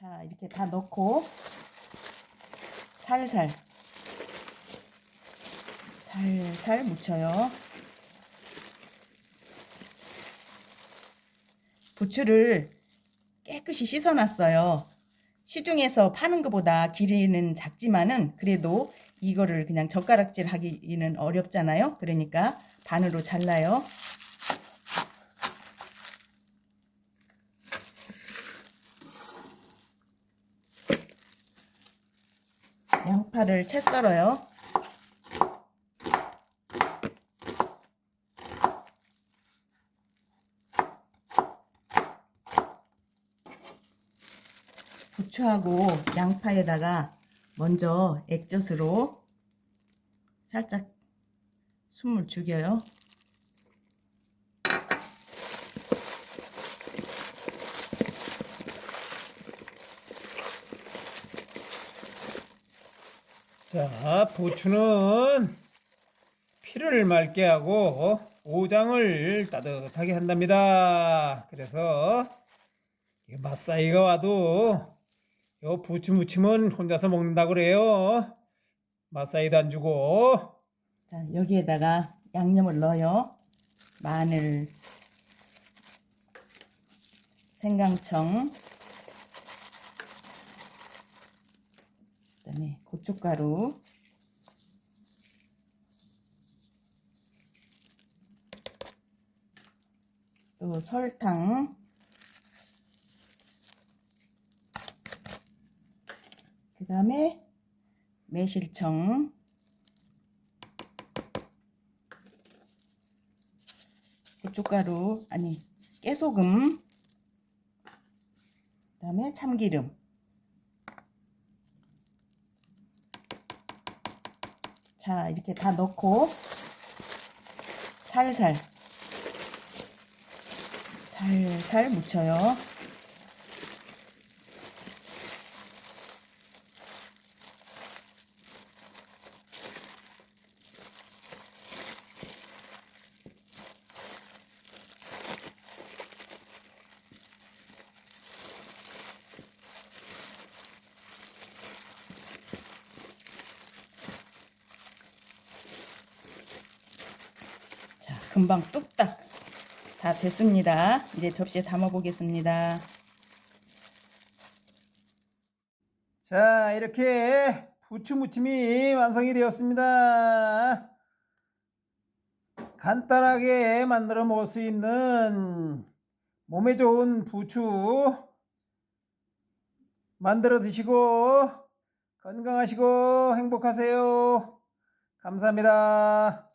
자, 이렇게 다 넣고 살살 살살 묻혀요. 부추를 깨끗이 씻어놨어요. 시중에서 파는 것보다 길이는 작지만은 그래도 이거를 그냥 젓가락질 하기는 어렵잖아요. 그러니까 반으로 잘라요. 양파를 채 썰어요. 부추하고 양파에다가 먼저 액젓으로 살짝 숨을 죽여요. 자, 부추는 피를 맑게 하고 오장을 따뜻하게 한답니다. 그래서 이 맛사이가 와도 요 부추 무침은 혼자서 먹는다 그래요. 맛사이도 안 주고 자, 여기에다가 양념을 넣어요. 마늘, 생강청, 다음에 고춧가루, 또 설탕, 그 다음에 매실청, 고춧가루 아니 깨소금. 그 다음에 참기름 자 이렇게 다 넣고 살살 살살 묻혀요 금방 뚝딱 다 됐습니다 이제 접시에 담아 보겠습니다 자, 이렇게 부추 무침이 완성이 되었습니다. 간단하게 만들어 먹을 수 있는 몸에 좋은 부추 만들어 드시고 건강하시고 행복하세요. 감사합니다.